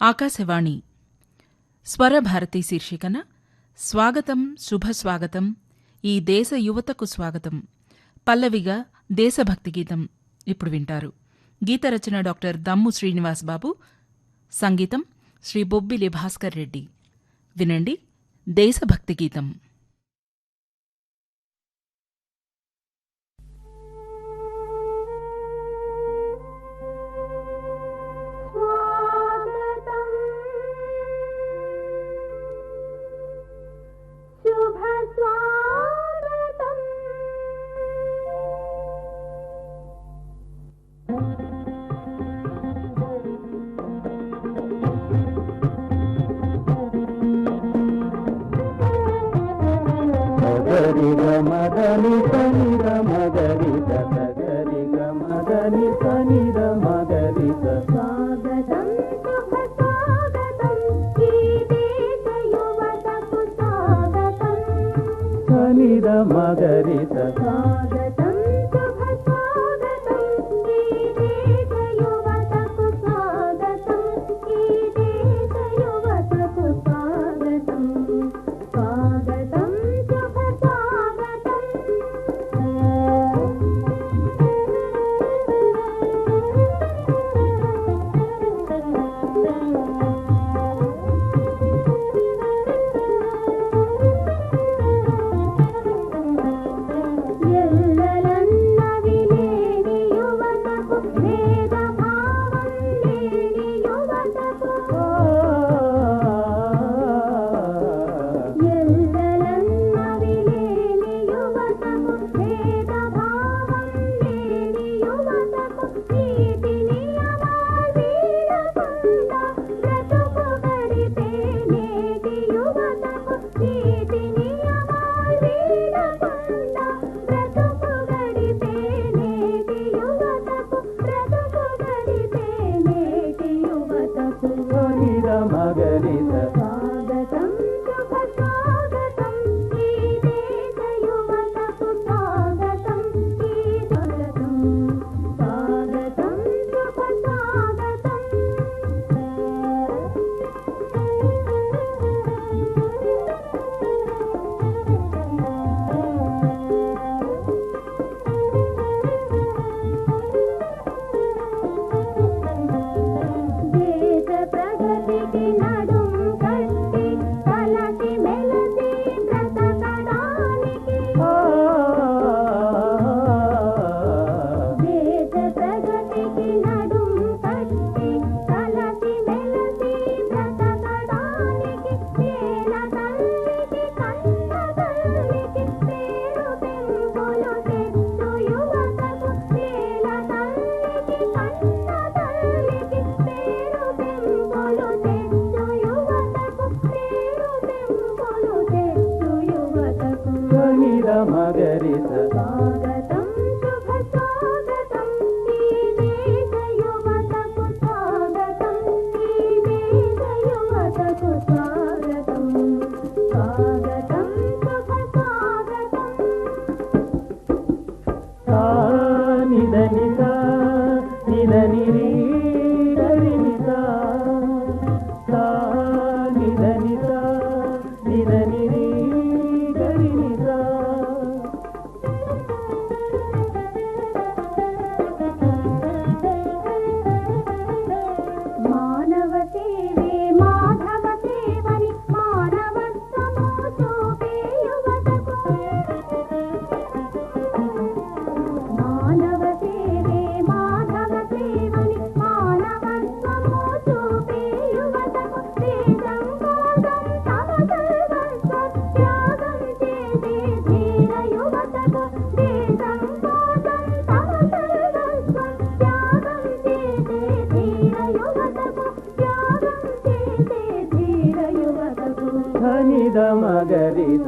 ఆకాశవాణి. స్వరభారతి శీర్షికన స్వాగతం శుభస్వాగతం ఈ దేశ యువతకు స్వాగతం. పల్లవిగా దేశభక్తి గీతం ఇప్పుడు వింటారు. గీత రచన డాక్టర్ దమ్ము శ్రీనివాస్ బాబు. సంగీతం శ్రీ బొబ్బిలి భాస్కర్ రెడ్డి. వినండి దేశభక్తి గీతం. గరి మదని పని మగరి గరి మదని పని మగరి స్వాగతం. స్వాగతం మగరి वी निदमगरिद